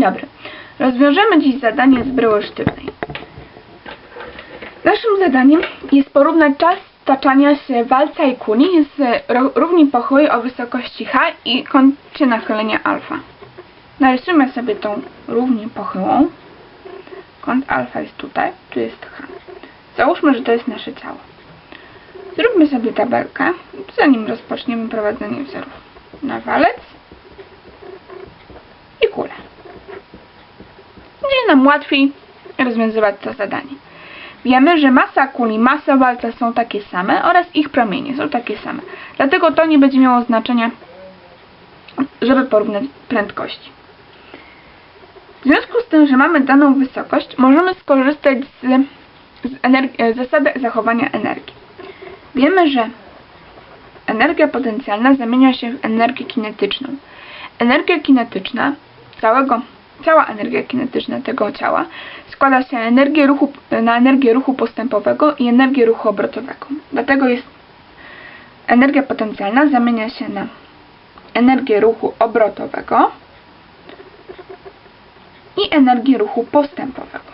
Dzień dobry. Rozwiążemy dziś zadanie z bryły sztywnej. Naszym zadaniem jest porównać czas staczania się walca i kuli z równi pochyłej o wysokości h i kącie nachylenia alfa. Narysujmy sobie tą równię pochyłą. Kąt alfa jest tutaj, tu jest h. Załóżmy, że to jest nasze ciało. Zróbmy sobie tabelkę, zanim rozpoczniemy prowadzenie wzorów. Na walec i kulę. Będzie nam łatwiej rozwiązywać to zadanie. Wiemy, że masa kuli masa walca są takie same oraz ich promienie są takie same. Dlatego to nie będzie miało znaczenia, żeby porównać prędkości. W związku z tym, że mamy daną wysokość, możemy skorzystać z, z energi- zasady zachowania energii. Wiemy, że energia potencjalna zamienia się w energię kinetyczną. Energia kinetyczna całego, cała energia kinetyczna tego ciała składa się na energię ruchu, na energię ruchu postępowego i energię ruchu obrotowego. Dlatego jest energia potencjalna zamienia się na energię ruchu obrotowego i energię ruchu postępowego.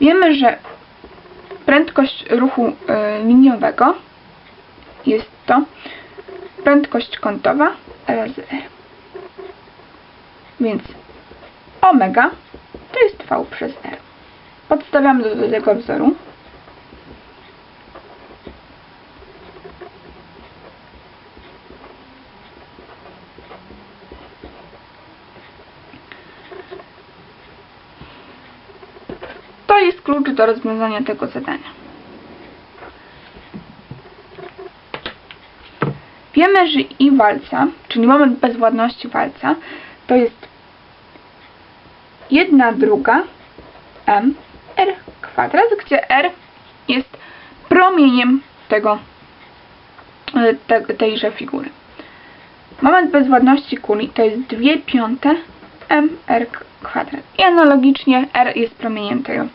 Wiemy, że prędkość ruchu e, liniowego jest to prędkość kątowa razy r. Więc omega to jest v przez r. Podstawiamy do, do tego wzoru. To jest klucz do rozwiązania tego zadania. Wiemy, że i walca, czyli moment bezwładności walca, to jest 1 druga m r kwadrat, gdzie r jest promieniem tego, e, te, tejże figury. Moment bezwładności kuli to jest 2 piąte mr kwadrat. I analogicznie r jest promieniem tego,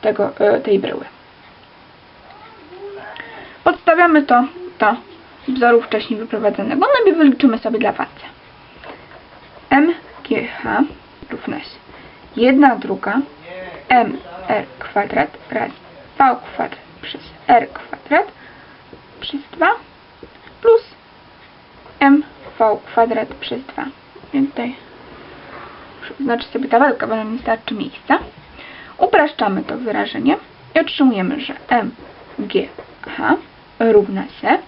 tego, e, tej bryły. Podstawiamy to do wzoru wcześniej wyprowadzonego. Najpierw wyliczymy sobie dla walca. mgh równa się 1 druga mr kwadrat razy v kwadrat przez r kwadrat przez 2 plus mv kwadrat przez 2. Więc tutaj znaczy sobie tabelkę, bo nam nie starczy miejsca. Upraszczamy to wyrażenie i otrzymujemy, że mgh równa się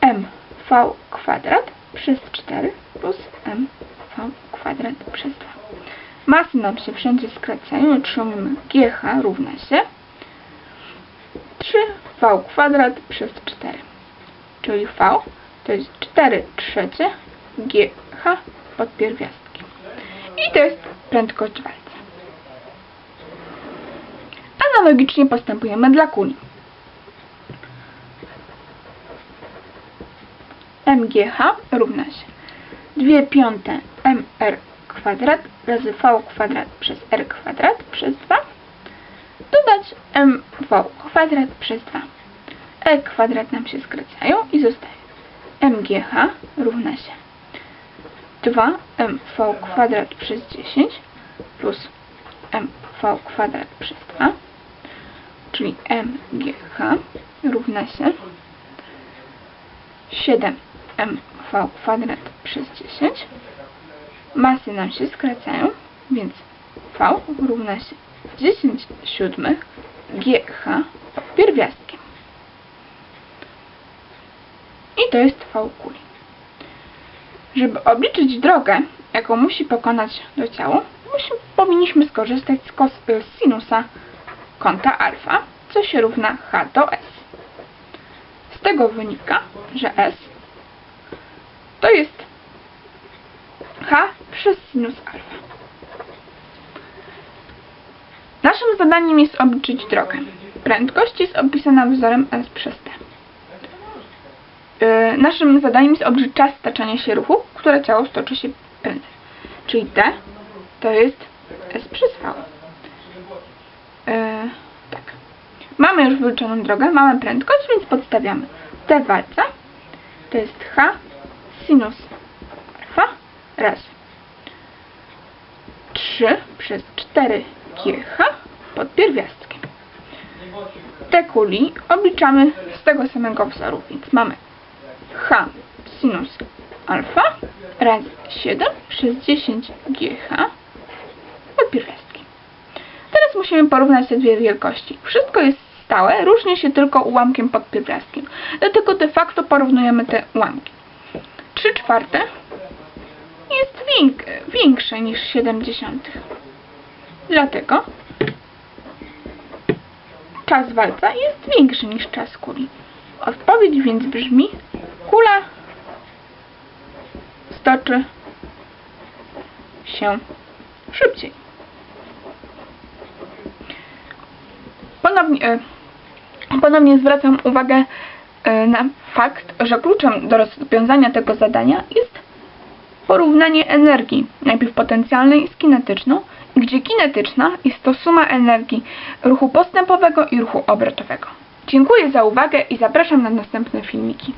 mv kwadrat przez 4 plus mv kwadrat przez 2. Masy nam się wszędzie skracają otrzymujemy gh równa się 3v kwadrat przez 4. Czyli v to jest 4 trzecie gh pod pierwiastkiem. I to jest prędkość walca. Analogicznie postępujemy dla kuli. mgh równa się 2 piąte mr kwadrat razy v kwadrat przez r kwadrat przez 2 dodać mv kwadrat przez 2 e kwadrat nam się skracają i zostaje mgh równa się 2mv kwadrat przez 10 plus mv kwadrat przez 2 czyli mgh równa się 7mv kwadrat przez 10 masy nam się skracają, więc v równa się 10 siódmych gh pierwiastkiem. I to jest v kuli. Żeby obliczyć drogę, jaką musi pokonać ciała, musi, powinniśmy skorzystać z, kos, z sinusa kąta alfa, co się równa h do s. Z tego wynika, że s to jest h przez sinus alfa. Naszym zadaniem jest obliczyć drogę. Prędkość jest opisana wzorem s przez t. Yy, naszym zadaniem jest obliczyć czas staczania się ruchu, które ciało stoczy się prędzej. Czyli t to jest s przez v. Yy, tak. Mamy już wyliczoną drogę, mamy prędkość, więc podstawiamy t walca to jest h sinus. Razy 3 przez 4 GH pod pierwiastkiem. Te kuli obliczamy z tego samego wzoru, więc mamy H sinus alfa razy 7 przez 10 GH pod pierwiastkiem. Teraz musimy porównać te dwie wielkości. Wszystko jest stałe, różni się tylko ułamkiem pod pierwiastkiem. Dlatego de facto porównujemy te ułamki. 3 czwarte większe niż 70. Dlatego czas walca jest większy niż czas kuli. Odpowiedź więc brzmi kula stoczy się szybciej. Ponownie, e, ponownie zwracam uwagę e, na fakt, że kluczem do rozwiązania tego zadania jest porównanie energii, najpierw potencjalnej z kinetyczną, gdzie kinetyczna jest to suma energii ruchu postępowego i ruchu obrotowego. Dziękuję za uwagę i zapraszam na następne filmiki.